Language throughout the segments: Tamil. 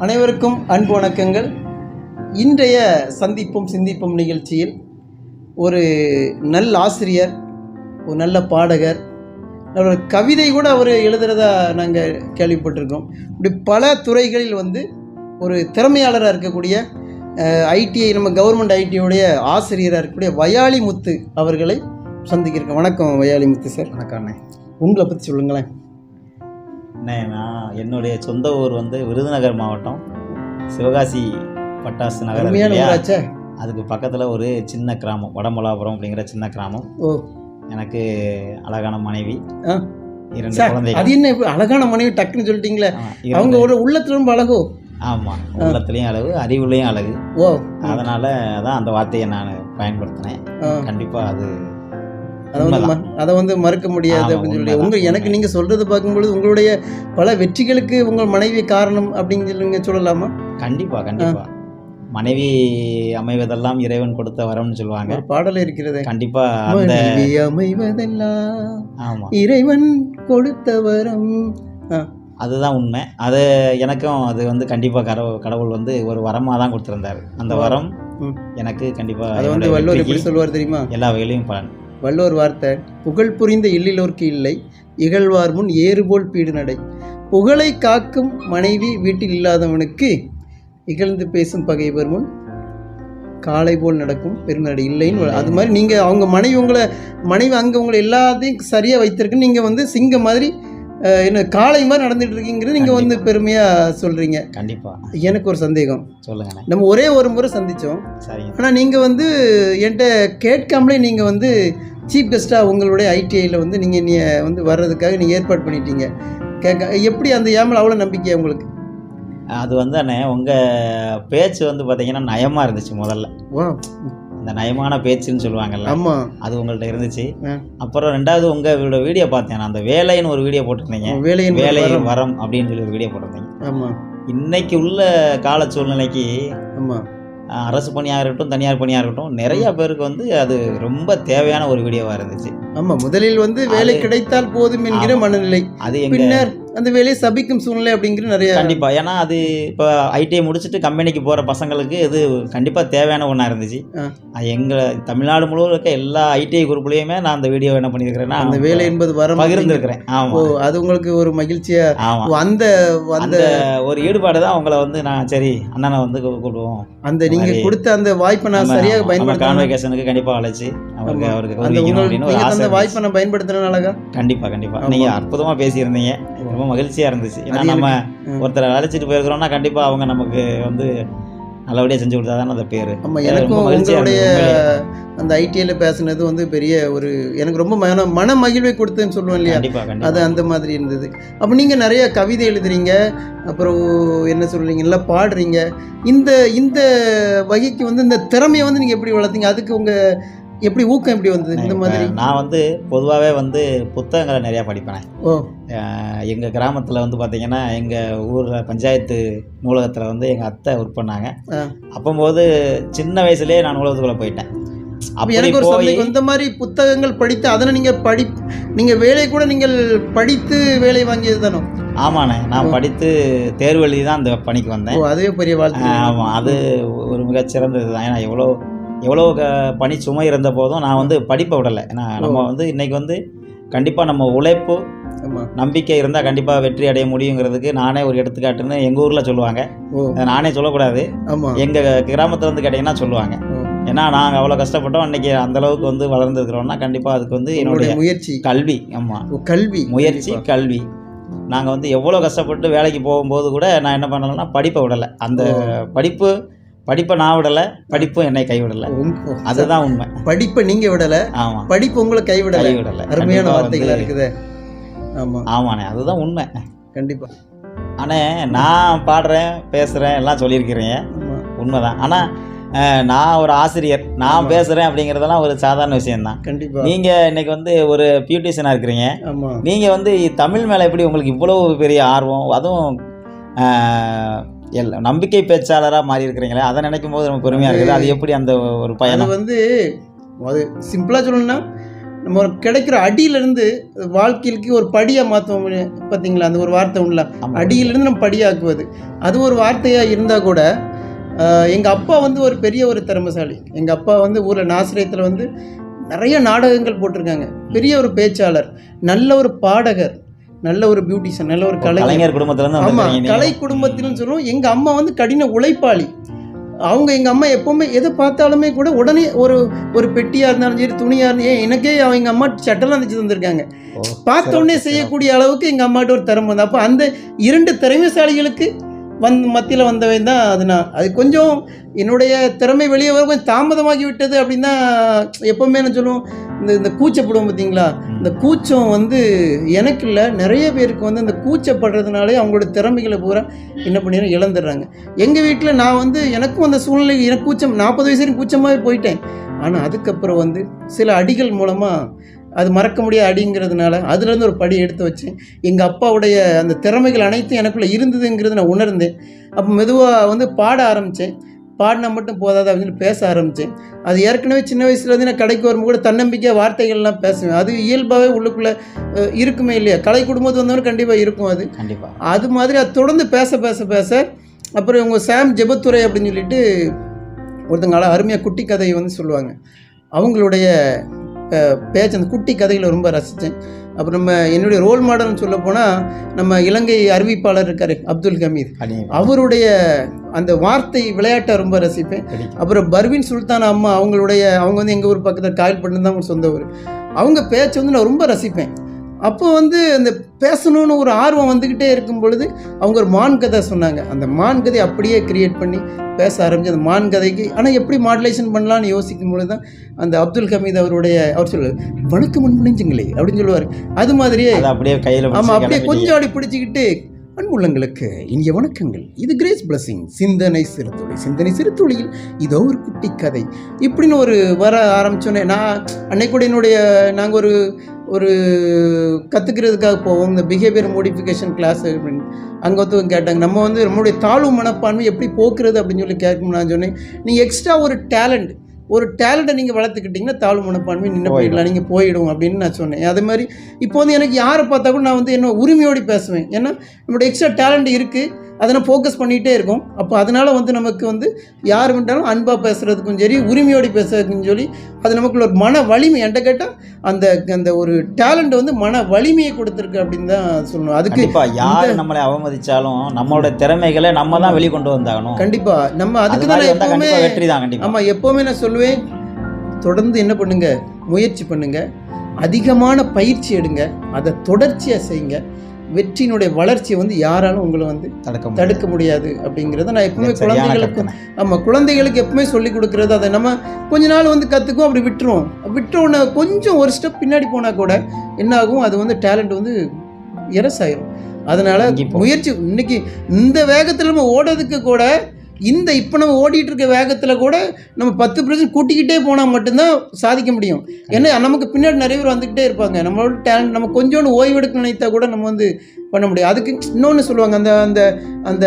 அனைவருக்கும் அன்பு வணக்கங்கள். இன்றைய சந்திப்போம் சிந்திப்போம் நிகழ்ச்சியில் ஒரு நல்ல ஆசிரியர் ஒரு நல்ல பாடகர் ஒரு கவிதை கூட அவர் எழுதுறதா நாங்கள் கேள்விப்பட்டிருக்கோம் இப்படி பல துறைகளில் வந்து ஒரு திறமையாளராக இருக்கக்கூடிய ஐடிஐ நம்ம கவர்மெண்ட் ஐடியோடைய ஆசிரியராக இருக்கக்கூடிய வயாளி முத்து அவர்களை சந்திக்கிறோம் வணக்கம் வயாளி முத்து சார். வணக்கம் அண்ணே. உங்களை பற்றி சொல்லுங்களேன். நான் என்னுடைய சொந்த ஊர் வந்து விருதுநகர் மாவட்டம் சிவகாசி பட்டாசு நகரம் அதுக்கு பக்கத்தில் ஒரு சின்ன கிராமம் வடமலாபுரம் அப்படிங்கிற சின்ன கிராமம். ஓ. எனக்கு அழகான மனைவி. இரண்டு குழந்தைகள். அது என்ன அழகான மனைவி டக்குன்னு சொல்லிட்டீங்களே. அவங்க ஒரு உள்ளத்துல ரொம்ப அழகோ ஆமாம் உள்ளத்துலேயும் அழகு அறிவுலேயும் அழகு. ஓ. அதனால தான் அந்த வார்த்தையை நான் பயன்படுத்தினேன். கண்டிப்பாக அது அதை வந்து அதை வந்து மறுக்க முடியாது அப்படின்னு சொல்லி உங்க எனக்கு. நீங்க சொல்றது பார்க்கும்பொழுது உங்களுடைய பல வெற்றிகளுக்கு உங்கள் மனைவி காரணம் அப்படின்னு சொல்லி சொல்லலாமா? கண்டிப்பாக கண்டிப்பாக மனைவி அமைவதெல்லாம் இறைவன் கொடுத்த வரம்னு சொல்லுவாங்க. ஒரு பாடல் இருக்கிறதே. கண்டிப்பாக அந்த மனைவி அமைவதெல்லாம் இறைவன் கொடுத்த வரம். அதுதான் உண்மை. அது எனக்கும் அது வந்து கண்டிப்பாக கடவுள் கடவுள் வந்து ஒரு வரமாக தான் கொடுத்துருந்தாரு. அந்த வரம். எனக்கு அதை கண்டிப்பாக வந்து வள்ளுவர் எப்படி சொல்லுவார் தெரியுமா? எல்லா வகையிலையும் பலன். வள்ளுவர் வார்த்தை புகழ் புரிந்த இல்லிலோர்க்கு இல்லை இகழ்வார் முன் ஏறுபோல் பீடு நடை. புகழை காக்கும் மனைவி வீட்டில் இல்லாதவனுக்கு இகழ்ந்து பேசும் பகைவர் முன் காலை போல் நடக்கும் பெருநடை இல்லைன்னு அது மாதிரி நீங்கள் அவங்க மனைவி உங்களை மனைவி அங்கே உங்களை எல்லாத்தையும் சரியாக வைத்திருக்குன்னு நீங்கள் வந்து சிங்கம் மாதிரி என்ன காளை மாதிரி நடந்துட்டு இருக்கீங்கிறது நீங்கள் வந்து பெருமையாக சொல்கிறீங்க கண்டிப்பாக எனக்கு ஒரு சந்தேகம். சொல்லுங்கண்ணே நம்ம ஒரே ஒரு முறை சந்தித்தோம் ஆனால் நீங்கள் வந்து என்கிட்ட கேட்காமலே நீங்கள் வந்து சீஃப் கெஸ்ட்டாக உங்களுடைய ஐடிஐயில் வந்து நீங்கள் நீ வந்து வர்றதுக்காக நீங்கள் ஏற்பாடு பண்ணிட்டீங்க. கேட்க எப்படி அந்த ஏமல் அவ்வளோ நம்பிக்கை உங்களுக்கு? அது வந்து அண்ணே உங்கள் பேச்சு வந்து பார்த்தீங்கன்னா நயமாக இருந்துச்சு முதல்ல. இந்த நயமான பேச்சுன்னு சொல்லுவாங்கல்ல ஆமாம் அது உங்கள்ட்ட இருந்துச்சு. அப்புறம் ரெண்டாவது உங்கள் வீடியோ பார்த்தேன். நான் அந்த வேலைன்னு ஒரு வீடியோ போட்டிருந்தீங்க. வேலையின் வேலை வரம். அப்படின்னு சொல்லி ஒரு வீடியோ போட்டிருந்தீங்க. ஆமாம் இன்னைக்கு உள்ள கால சூழ்நிலைக்கு ஆமாம் அரசு பணியாக இருக்கட்டும் தனியார் பணியாக இருக்கட்டும் நிறைய பேருக்கு வந்து அது ரொம்ப தேவையான ஒரு வீடியோவாக இருந்துச்சு. ஆமாம் முதலில் வந்து வேலை கிடைத்தால் போதும் என்கிற. மனநிலை. அது பின்னர் அந்த வேலையை சபிக்கும் சூழ்நிலை அப்படிங்கிற நிறைய கண்டிப்பா ஏன்னா அது இப்போ ஐடிஐ முடிச்சுட்டு கம்பெனிக்கு போற பசங்களுக்கு இது கண்டிப்பா தேவையான ஒன்றா இருந்துச்சு ஆ. அது எங்க தமிழ்நாடு முழுவதும் இருக்க எல்லா ஐடிஐ குரூப்லயுமே நான் அந்த வீடியோ என்ன பண்ணியிருக்கிறேன்னா அந்த வேலை என்பது வரம் பகிர்ந்துருக்கிறேன் ஓ அது உங்களுக்கு ஒரு மகிழ்ச்சியா ஆமா ஓ, அந்த அந்த ஒரு ஈடுபாடு தான் உங்களை வந்து நான் சரி அண்ணனை வந்து கூப்பிடுவோம் அந்த நீங்க மாதிரி. கொடுத்த அந்த வாய்ப்பை நான் சரியாக பயன்படுத்த கான்வெகேஷனுக்கு கண்டிப்பா அழைச்சு அவருக்கு. அவருக்கு அந்த. வாய்ப்பை நான் பயன்படுத்தினாலகா கண்டிப்பா கண்டிப்பா ஆமா. நீங்க அற்புதமா பேசியிருந்தீங்க ரொம்ப மகிழ்ச்சியா இருந்துச்சு. ஏன்னா நம்ம. ஒருத்தரை அழைச்சிட்டு போயிருக்கிறோம்னா கண்டிப்பா அவங்க நமக்கு வந்து நல்லபடியா செஞ்சு கொடுத்தாதானே அந்த பேரு. அது எனக்கும் உங்களுடைய அந்த ஐடிஐல பேசுனது வந்து பெரிய ஒரு எனக்கு ரொம்ப மன மன மகிழ்வை கொடுத்தேன்னு சொல்லுவேன் இல்லையா? அது அந்த மாதிரி இருந்தது. அப்போ நீங்கள் நிறைய கவிதை எழுதுறீங்க அப்புறம் என்ன சொல்றீங்க எல்லாம் பாடுறீங்க. இந்த இந்த வகைக்கு வந்து இந்த திறமையை வந்து நீங்கள் எப்படி வளர்த்தீங்க? அதுக்கு உங்கள் எப்படி ஊக்கம் எப்படி வந்தது? இந்த மாதிரி? நான் வந்து பொதுவாகவே வந்து புத்தகங்களை நிறையா படிப்பேன். ஓ. எங்கள் கிராமத்தில் வந்து பார்த்தீங்கன்னா எங்கள் ஊரில் பஞ்சாயத்து நூலகத்தில் வந்து எங்கள் அத்தை ஒர்க் பண்ணாங்க. அப்போம்போது சின்ன வயசுலேயே நான் நூலகத்துக்குள்ளே போயிட்டேன். அப்போ எனக்கு ஒரு சந்தேகம் இந்த மாதிரி புத்தகங்கள் படித்து அதனை நீங்கள் படி நீங்கள் வேலை கூட நீங்கள் படித்து வேலை வாங்கியது தானோ? ஆமாண்ணே நான் படித்து தேர்வு எழுதி தான் அந்த பணிக்கு வந்தேன். அதுவே பெரிய வாழ்த்து. ஆமாம் அது ஒரு மிகச்சிறந்தது தான் ஏன்னா எவ்வளோ எவ்வளோ க- பணி சுமை இருந்த போதும் நான் வந்து படிப்பை விடலை. ஏன்னா நம்ம வந்து இன்னைக்கு வந்து கண்டிப்பாக நம்ம உழைப்பு நம்பிக்கை இருந்தால் கண்டிப்பாக வெற்றி அடைய முடியுங்கிறதுக்கு நானே ஒரு எடுத்துக்காட்டுன்னு எங்கள் ஊரில் சொல்லுவாங்க. நானே சொல்லக்கூடாது. எங்கள் கிராமத்தில் வந்து கேட்டிங்கன்னா சொல்லுவாங்க. ஏன்னா நாங்கள் அவ்வளோ கஷ்டப்பட்டோம். அன்றைக்கி அளவுக்கு வந்து வளர்ந்துருக்கிறோம்னா கண்டிப்பாக அதுக்கு வந்து என்னுடைய முயற்சி. கல்வி. ஆமாம் கல்வி. முயற்சி கல்வி. நாங்கள் வந்து எவ்வளோ கஷ்டப்பட்டு வேலைக்கு போகும்போது கூட நான் என்ன பண்ணலைன்னா படிப்பை விடலை. அந்த படிப்பு படிப்பை நான் விடலை படிப்பும் என்னை கைவிடலை. அதுதான் உண்மை. படிப்பை நீங்கள் விடலை ஆமாம் படிப்பு உங்களை கைவிடலை. கைவிடலை. அருமையான கண்டிப்பா வார்த்தைகளா வந்து- இருக்குதே. ஆமாம் ஆமாண்ணே அதுதான் உண்மை. கண்டிப்பாக ஆனால் நான் பாடுறேன் பேசுகிறேன் எல்லாம் சொல்லியிருக்கிறீங்க. உண்மைதான். ஆனால் நான் ஒரு ஆசிரியர் நான் பேசுகிறேன் அப்படிங்கிறதெல்லாம் ஒரு சாதாரண விஷயம்தான். கண்டிப்பாக நீங்கள் இன்னைக்கு வந்து ஒரு பியூட்டிஷனாக இருக்கிறீங்க. நீங்கள் வந்து தமிழ் மேலே எப்படி உங்களுக்கு இவ்வளவு பெரிய ஆர்வம்? அதுவும் எல் நம்பிக்கை பேச்சாளராக மாறி இருக்கிறீங்களே அதை நினைக்கும் போது ரொம்ப பெருமையாக இருக்குது. அது எப்படி அந்த ஒரு அது பயணம் வந்து அது சிம்பிளாக சொல்லணும்னா நம்ம கிடைக்கிற அடியிலேருந்து வாழ்க்கைக்கு ஒரு படியாக மாற்றுவோம் பார்த்தீங்களா அந்த ஒரு வார்த்தை உள்ள. அடியிலிருந்து நம்ம படியாக்குவது. அது ஒரு வார்த்தையாக இருந்தால் கூட எங்கள் அப்பா வந்து ஒரு பெரிய ஒரு திறமைசாலி. எங்கள் அப்பா வந்து ஊரில் நாசிரியத்தில் வந்து நிறைய நாடகங்கள் போட்டிருக்காங்க. பெரிய ஒரு பேச்சாளர் நல்ல ஒரு பாடகர். நல்ல ஒரு பியூட்டிஷியன் நல்ல ஒரு கலைஞர். கலைஞர் குடும்பத்துல ஆமாம் கலை குடும்பத்தில்னு சொல்லுவோம் எங்கள் அம்மா வந்து கடின உழைப்பாளி. அவங்க எங்கள் அம்மா எப்போவுமே எதை பார்த்தாலுமே கூட உடனே ஒரு ஒரு பெட்டியாக இருந்தாலும் சரி துணியாக இருந்தாலும் ஏன் எனக்கே அவங்க அம்மா சட்டெல்லாம் தைச்சு தந்திருக்காங்க. ஓ, பார்த்த உடனே சிறப்பு, செய்யக்கூடிய அளவுக்கு எங்கள் அம்மாட்ட ஒரு திறமை வந்து அப்போ அந்த இரண்டு திறமைசாலிகளுக்கு வந் மத்தியில் வந்தவன் தான் அது நான். அது கொஞ்சம் என்னுடைய திறமை வெளியே வர கொஞ்சம் தாமதமாகி விட்டது அப்படின்னா எப்போவுமே நான் சொல்லுவோம் இந்த இந்த கூச்சப்படுவோம் பார்த்தீங்களா? இந்த கூச்சம் வந்து எனக்கு இல்லை நிறைய பேருக்கு வந்து இந்த கூச்சப்படுறதுனாலே அவங்களோட திறமைகளை பூரா என்ன பண்ணிடுறோம் இழந்துடுறாங்க. எங்கள் வீட்டில் நான் வந்து எனக்கும் அந்த சூழ்நிலை எனக்கு கூச்சம் நாற்பது வயசு கூச்சமாகவே போயிட்டேன். ஆனால் அதுக்கப்புறம் வந்து சில அடிகள் மூலமாக அது மறக்க முடியாத அடிங்கிறதுனால அதுலேருந்து ஒரு படி எடுத்து வச்சேன் எங்கள் அப்பாவுடைய அந்த திறமைகள் அனைத்தும் எனக்குள்ளே இருந்ததுங்கிறது நான் உணர்ந்தேன். அப்போ மெதுவாக வந்து பாட ஆரம்பித்தேன். பாடினா மட்டும் போதாது அப்படின்னு பேச ஆரம்பித்தேன். அது ஏற்கனவே சின்ன வயசுலேருந்து நான் கடைக்கு வரும்போது கூட தன்னம்பிக்கை வார்த்தைகள்லாம் பேசுவேன். அது இயல்பாகவே உள்ளுக்குள்ளே இருக்குமே இல்லையா? கலை குடும்பத்து வந்தவங்க கண்டிப்பாக இருக்கும் அது. கண்டிப்பா. அது மாதிரி அது தொடர்ந்து பேச பேச பேச அப்புறம் இவங்க சாம் ஜெபத்துரை அப்படின்னு சொல்லிட்டு ஒருத்தங்க அருமையாக குட்டி கதையை வந்து சொல்லுவாங்க. அவங்களுடைய பேச்சு அந்த குட்டி கதைகளை ரொம்ப ரசித்தேன். அப்புறம் நம்ம என்னுடைய ரோல் மாடல்னு சொல்ல போனால் நம்ம இலங்கை அறிவிப்பாளர் இருக்கார் அப்துல் கண்டிப்பா. அவருடைய அந்த வார்த்தை விளையாட்டை ரொம்ப ரசிப்பேன். அப்புறம் பர்வீன் சுல்தான் அம்மா அவங்களுடைய அவங்க வந்து எங்கள் ஊர் பக்கத்தில் காயல்பட்டு தான் அவங்க சொந்த ஊர். அவங்க பேச்சை வந்து நான் ரொம்ப ரசிப்பேன். அப்போ வந்து அந்த பேசணும்னு ஒரு ஆர்வம் வந்துக்கிட்டே இருக்கும் பொழுது அவங்க ஒரு மான் கதை சொன்னாங்க. அந்த மான் கதை அப்படியே கிரியேட் பண்ணி பேச ஆரம்பிச்சு அந்த மான் கதைக்கு ஆனால் எப்படி மாடுலேஷன் பண்ணலாம்னு யோசிக்கும் பொழுது தான் அந்த அப்துல் ஹமீத் அவருடைய அவர் சொல்லுவார் வணக்கம் அன்புணிஞ்சுங்களே அப்படின்னு சொல்லுவார். அது மாதிரியே அப்படியே கையில ஆமாம் அப்படியே. கொஞ்சம் அப்படி பிடிச்சிக்கிட்டு அன்புள்ளங்களுக்கு இனிய வணக்கங்கள். இது கிரேஸ் பிளஸிங் சிந்தனை சிறுத்துளி. சிந்தனை சிறுத்துளியில் இதோ ஒரு குட்டி கதை. இப்படின்னு ஒரு வர ஆரம்பிச்சோன்னே நான் அன்னைக்கு என்னுடைய நாங்கள் ஒரு ஒரு கற்றுக்கிறதுக்காக போவோம். இந்த பிஹேவியர் மோடிஃபிகேஷன் கிளாஸ் அப்படின்னு அங்கே ஒருத்தவங்க கேட்டாங்க நம்ம வந்து நம்மளுடைய தாழ்வு மனப்பான்மை எப்படி போக்குறது அப்படின்னு சொல்லி கேட்கணும் நான் சொன்னேன். நீங்கள் எக்ஸ்ட்ரா ஒரு டேலண்ட் ஒரு டேலண்ட்டை நீங்கள் வளர்த்துக்கிட்டிங்கன்னா தாழ்வு மனப்பான்மை நின்று போயிடலாம். நீங்கள் போயிடும் அப்படின்னு நான் சொன்னேன். அதே மாதிரி இப்போ வந்து எனக்கு யாரை பார்த்தா கூட நான் வந்து என்ன உரிமையோடு பேசுவேன். ஏன்னா நம்மளோட எக்ஸ்ட்ரா டேலண்ட் இருக்குது அதை நான் ஃபோக்கஸ் பண்ணிகிட்டே இருக்கோம். அப்போ அதனால் வந்து நமக்கு வந்து யார் வேண்டாலும் அன்பாக பேசுகிறதுக்கும் சரி உரிமையோடு பேசுறதுக்கும் சொல்லி அது நமக்குள்ள ஒரு மன வலிமை என்கிட்ட கேட்டால் அந்த அந்த ஒரு டேலண்ட் வந்து மன வலிமையை கொடுத்துருக்கு அப்படின்னு தான் சொல்லணும். அதுக்கு கண்டிப்பா யார் நம்மளை அவமதிச்சாலும் நம்மளோட திறமைகளை நம்ம தான் வெளிக்கொண்டு வந்தாகணும். கண்டிப்பாக நம்ம அது அதுக்கு தான் எப்போவுமே வெற்றி தான் ஆமாம் எப்போவுமே நான் சொல்லுவேன் தொடர்ந்து என்ன பண்ணுங்க? முயற்சி பண்ணுங்க. அதிகமான பயிற்சி எடுங்க. அதை தொடர்ச்சியாக செய்யுங்க. வெற்றியினுடைய வளர்ச்சியை வந்து யாராலும் உங்களை வந்து தடுக்க. தடுக்க முடியாது அப்படிங்கிறத நான் எப்பவுமே குழந்தைகளுக்கு. ஆமாம் குழந்தைகளுக்கு எப்பவுமே சொல்லி கொடுக்குறது. அதை நம்ம கொஞ்ச நாள் வந்து கற்றுக்கும் அப்படி விட்டுருவோம். விட்ட உடனே கொஞ்சம் ஒரு ஸ்டெப் பின்னாடி போனால் கூட என்ன ஆகும்? அது வந்து டேலண்ட் வந்து இரசாயிரும். அதனால வங்கி போகும். முயற்சி இன்னைக்கு இந்த வேகத்தில் நம்ம ஓடுறதுக்கு கூட இந்த இப்போ நம்ம ஓடிட்டு இருக்க வேகத்தில் கூட நம்ம பத்து பர்சன்ட் கூட்டிக்கிட்டே போனால் மட்டும்தான் சாதிக்க முடியும். ஏன்னா நமக்கு பின்னாடி நிறைய பேர் வந்துக்கிட்டே இருப்பாங்க. நம்மளோட டேலண்ட் நம்ம கொஞ்சோண்டு ஓய்வெடுக்க நினைத்தா கூட நம்ம வந்து பண்ண முடியும். அதுக்கு இன்னொன்று சொல்லுவாங்க அந்த அந்த அந்த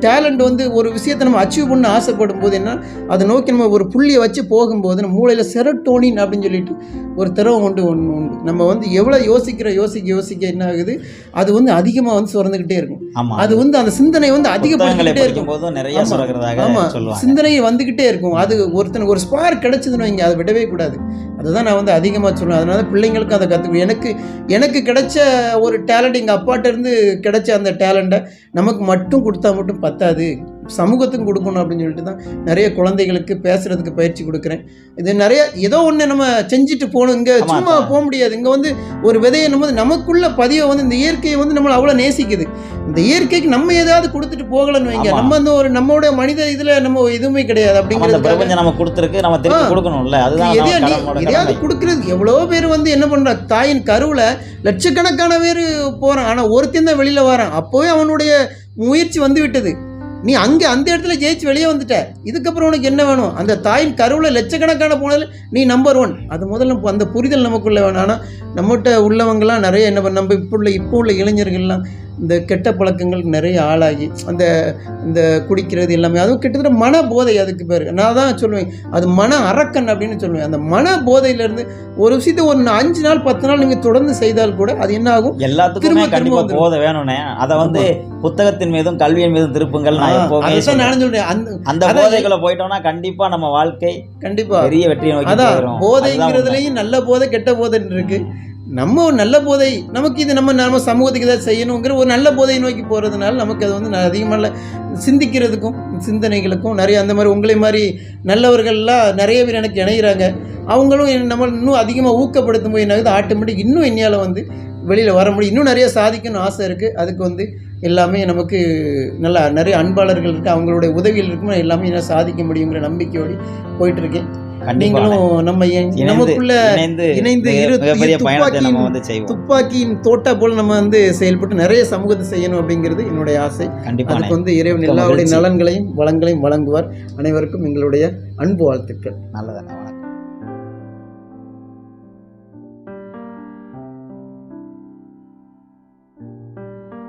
டேலண்ட் வந்து ஒரு விஷயத்தை நம்ம அச்சீவ் பண்ண ஆசைப்படும் போது என்ன அதை நோக்கி நம்ம ஒரு புள்ளியை வச்சு போகும்போது நம்ம மூளையில் செரட்டோனின் அப்படின்னு சொல்லிட்டு ஒரு திரவம் உண்டு ஒன்று உண்டு. நம்ம வந்து எவ்வளோ யோசிக்கிற யோசிக்க யோசிக்க என்ன ஆகுது? அது வந்து அதிகமாக வந்து சுரந்துக்கிட்டே இருக்கும். அது வந்து அந்த சிந்தனை வந்து அதிகப்படுத்திக்கிட்டே இருக்கும். போதும் நிறைய ஆமா. சுரக்கிறதாக ஆமா. சொல்லுவாங்க. சிந்தனை வந்துக்கிட்டே இருக்கும். அது ஒருத்தனுக்கு ஒரு ஸ்பார்க் கிடைச்சதுன்னு வைங்க அதை விடவே கூடாது. அதுதான் நான் வந்து அதிகமாக சொல்லுவேன். அதனால பிள்ளைங்களுக்கும் அதை கற்றுக்கணும் எனக்கு எனக்கு கிடைச்ச ஒரு டேலண்ட் எங்கள் அப்பாட்ட அப்பாட்டேருந்து கிடைச்ச அந்த டேலண்ட்டை நமக்கு மட்டும் கொடுத்தா மட்டும் பத்தாது. சமூகத்துக்கும் கொடுக்கணும் அப்படின்னு சொல்லிட்டு தான் நிறைய குழந்தைகளுக்கு பேசுறதுக்கு பயிற்சி கொடுக்குறேன். இது நிறைய ஏதோ ஒன்று நம்ம செஞ்சுட்டு போகணும். இங்கே சும்மா. போக முடியாது. இங்கே வந்து ஒரு விதையை நம்ம நமக்குள்ள பதிவை வந்து இந்த இயற்கையை வந்து நம்மளை அவ்வளோ நேசிக்குது. இந்த இயற்கைக்கு நம்ம ஏதாவது கொடுத்துட்டு போகலன்னு வைங்க. நம்ம வந்து ஒரு நம்மளோட மனித இதில் நம்ம எதுவுமே கிடையாது அந்த அப்படிங்கிறது நம்ம கொடுத்துருக்கு நம்ம திருப்பி. கொடுக்கணும்ல. அதுதான் எதையாவது கொடுக்கறது. எவ்வளோ பேர் வந்து என்ன பண்றா தாயின் கருவில் லட்சக்கணக்கான பேர் போகிறான் ஆனால் ஒருத்தன் தான் வெளியில் வரான். அப்போவே அவனுடைய முயற்சி வந்து விட்டது நீ அங்கே அந்த இடத்துல ஜெயிச்சு வெளியே வந்துட்ட. இதுக்கப்புறம் உனக்கு என்ன வேணும்? அந்த தாயின் கருவில் லட்சக்கணக்கான போனதில் நீ நம்பர் ஒன் அது முதல்ல அந்த புரிதல் நமக்குள்ளே வேணும். ஆனால் நம்மகிட்ட உள்ளவங்களாம் நிறைய என்ன பண்ண நம்ம இப்போ உள்ள இப்போ உள்ள இளைஞர்கள்லாம் இந்த கெட்ட பழக்கங்களுக்கு நிறைய ஆளாகி அந்த இந்த குடிக்கிறது எல்லாமே அதுவும் கிட்டத்தட்ட மன போதை அதுக்கு பேர். நான் தான் சொல்லுவேன் அது மன அரக்கன் அப்படின்னு சொல்லுவேன். அந்த மன போதையிலேருந்து ஒரு விஷயத்தை ஒரு அஞ்சு நாள் பத்து நாள் நீங்கள் தொடர்ந்து செய்தால் கூட அது என்ன ஆகும்? எல்லாத்துக்குமே திரும்ப திரும்ப கண்டிப்பா வந்துரும். போதை வேணும்னே. அதை வந்து புத்தகத்தின் மீதும் கல்வியின் மீதும் திருப்புங்கள். நான் எப்பவுமே சொல்றேன். அந்த அந்த போதைக்குள்ள போயிட்டோம்னா கண்டிப்பா நம்ம வாழ்க்கை கண்டிப்பா. பெரிய வெற்றியை நோக்கி அதான். போதைங்கிறதுலையும் நல்ல போதை கெட்ட போதைன்னு இருக்கு. நம்ம ஒரு நல்ல போதை நமக்கு இது நம்ம நம்ம சமூகத்துக்கு ஏதாவது செய்யணுங்கிற ஒரு நல்ல போதையை நோக்கி போகிறதுனால நமக்கு அது வந்து அதிகமாக சிந்திக்கிறதுக்கும் சிந்தனைகளுக்கும் நிறைய அந்த மாதிரி உங்களை மாதிரி நல்லவர்கள்லாம் நிறைய பேர் எனக்கு இணைகிறாங்க அவங்களும் நம்ம இன்னும் அதிகமாக ஊக்கப்படுத்தும் போது என்னாகுது? ஆட்டோமேட்டிக் இன்னும் என்னையால் வந்து வெளியில் வர முடியும். இன்னும் நிறைய சாதிக்கணும்னு ஆசை இருக்குது அதுக்கு வந்து எல்லாமே நமக்கு நல்லா நிறைய அன்பாளர்கள் இருக்குது அவங்களுடைய உதவிகள் இருக்கும் எல்லாமே என்ன சாதிக்க முடியுங்கிற நம்பிக்கையோடு போயிட்டுருக்கேன் நீங்களும் நம்ம நமக்குள்ள இணைந்து மிகப்பெரிய பயணத்தை நம்ம வந்து செய்வோம். துப்பாக்கியின் தோட்டா போல நம்ம வந்து செயல்பட்டு நிறைய சமூகத்தை செய்யணும் அப்படிங்கிறது என்னுடைய ஆசை. கண்டிப்பா அதுக்கு வந்து இறைவன் எல்லாருடைய. நலன்களையும் வளங்களையும் வழங்குவார். அனைவருக்கும் எங்களுடைய அன்பு வாழ்த்துக்கள். நல்லது